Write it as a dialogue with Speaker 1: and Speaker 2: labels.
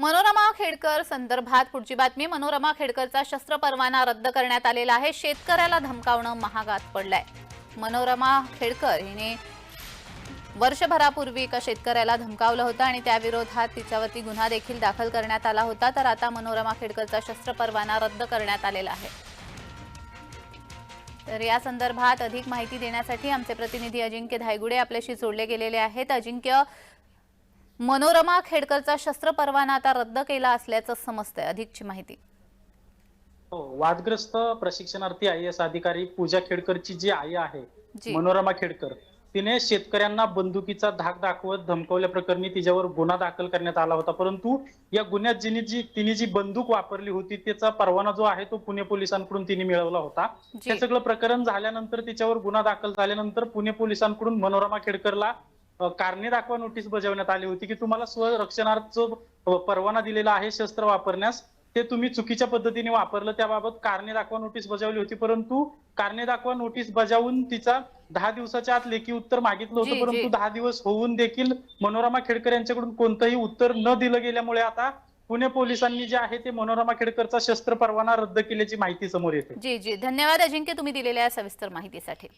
Speaker 1: मनोरमा खेडकर संदर्भात पुढची बातमी. मनोरमा खेडकरचा शस्त्र परवाना रद्द करण्यात आलेला आहे. शेतकऱ्याला धमकावणं महागात पडलंय. मनोरमा खेडकर हिने वर्षभरापूर्वी एका शेतकऱ्याला धमकावलं होतं आणि त्याविरोधात तिच्यावरती गुन्हा देखील दाखल करण्यात आला होता. तर आता मनोरमा खेडकरचा शस्त्र परवाना रद्द करण्यात आलेला आहे. तर या संदर्भात अधिक माहिती देण्यासाठी आमचे प्रतिनिधी अजिंक्य धायगुडे आपल्याशी जोडले गेलेले आहेत. अजिंक्य मनोरमा खेडकरचा शस्त्र परवाना आता रद्द केला असल्याचं समजतंय अधिकची माहिती.
Speaker 2: हो वादग्रस्त प्रशिक्षणार्थी आय एस अधिकारी पूजा खेडकरची जी आई आहे मनोरमा खेडकर तिने शेतकऱ्यांना बंदुकीचा धाक दाखवत धमकवल्या प्रकरणी तिच्यावर गुन्हा दाखल करण्यात आला होता. परंतु या गुन्ह्यात जिने जी तिने जी बंदूक वापरली होती त्याचा परवाना जो आहे तो पुणे पोलिसांकडून तिने मिळवला होता. हे सगळं प्रकरण झाल्यानंतर तिच्यावर गुन्हा दाखल झाल्यानंतर पुणे पोलिसांकडून मनोरमा खेडकरला कारणे दाखवा नोटीस बजावण्यात आली होती की तुम्हाला स्वरक्षणार्थ परवाना दिलेला आहे शस्त्र वापरण्यास. ते तुम्ही चुकीच्या पद्धतीने वापरलं त्याबाबत कारणे दाखवा नोटीस बजावली होती. परंतु कारणे दाखवा नोटीस बजावून तिचा दहा दिवसाच्या आत लेखी उत्तर मागितलं होतं. परंतु. दहा दिवस होऊन देखील मनोरमा खेडकर यांच्याकडून कोणतंही उत्तर न दिलं गेल्यामुळे आता पुणे पोलिसांनी जे आहे ते मनोरमा खेडकरचा शस्त्र परवाना रद्द केल्याची माहिती समोर येते.
Speaker 1: जी जी. धन्यवाद अजिंक्य तुम्ही दिलेल्या सविस्तर माहितीसाठी.